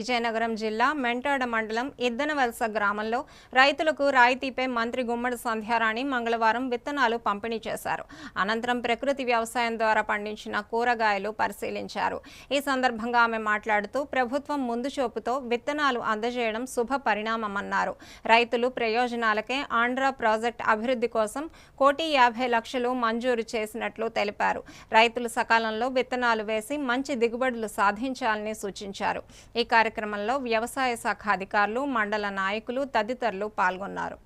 విజయనగరం జిల్లా మెంటాడ మండలం ఇద్దనవలస గ్రామంలో రైతులకు రాయితీపై మంత్రి గుమ్మడి సంధ్యారాణి మంగళవారం విత్తనాలు పంపిణీ చేశారు. అనంతరం ప్రకృతి వ్యవసాయం ద్వారా పండించిన కూరగాయలు పరిశీలించారు. ఈ సందర్భంగా ఆమె మాట్లాడుతూ ప్రభుత్వం ముందు చూపుతో విత్తనాలు అందజేయడం శుభ పరిణామమన్నారు. రైతులు ప్రయోజనాలకే ఆంధ్ర ప్రాజెక్ట్ అభివృద్ధి కోసం కోటి యాభై లక్షలు మంజూరు చేసినట్లు తెలిపారు. రైతులు సకాలంలో విత్తనాలు వేసి మంచి దిగుబడులు సాధించాలని సూచించారు. ఈ కార్యక్రమంలో వ్యవసాయ శాఖ అధికారులు మండల నాయకులు తదితరులు పాల్గొన్నారు.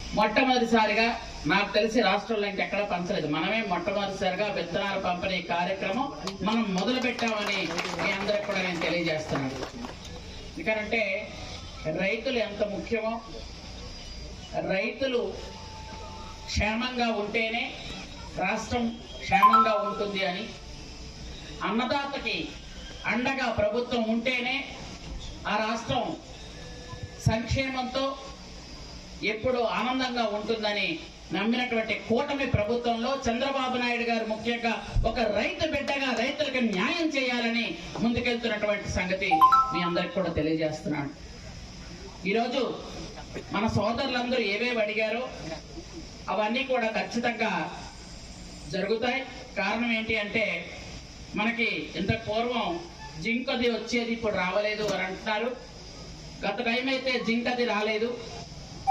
మొట్టమొదటిసారిగా నాకు తెలిసి రాష్ట్రంలో ఇంకెక్కడ పంచలేదు. మనమే మొట్టమొదటిసారిగా విత్తనాల పంపిణీ కార్యక్రమం మనం మొదలు పెట్టామని మీ అందరికి కూడా నేను తెలియజేస్తున్నాను. ఎందుకంటే రైతులు ఎంత ముఖ్యమో రైతులు క్షేమంగా ఉంటేనే రాష్ట్రం క్షేమంగా ఉంటుంది అని అన్నదాతకి అండగా ప్రభుత్వం ఉంటేనే ఆ రాష్ట్రం సంక్షేమంతో ఎప్పుడు ఆనందంగా ఉంటుందని నమ్మినటువంటి కూటమి ప్రభుత్వంలో చంద్రబాబు నాయుడు గారు ముఖ్యంగా ఒక రైతు బిడ్డగా రైతులకు న్యాయం చేయాలని ముందుకెళ్తున్నటువంటి సంగతి మీ అందరికి కూడా తెలియజేస్తున్నాను. ఈరోజు మన సోదరులందరూ ఏవేవి అడిగారో అవన్నీ కూడా ఖచ్చితంగా జరుగుతాయి. కారణం ఏంటి అంటే మనకి ఇంత పూర్వం జింక్ అది వచ్చేది ఇప్పుడు రావలేదు అని అంటున్నారు. గత టైం అయితే జింక్ అది రాలేదు.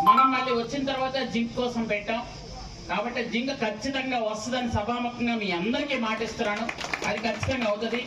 మనం మళ్ళీ వచ్చిన తర్వాత జింక్ కోసం పెట్టాం. కాబట్టి జింక్ ఖచ్చితంగా వస్తుందని సభాముఖంగా మీ అందరికీ మాటిస్తున్నాను. అది ఖచ్చితంగా అవుతుంది.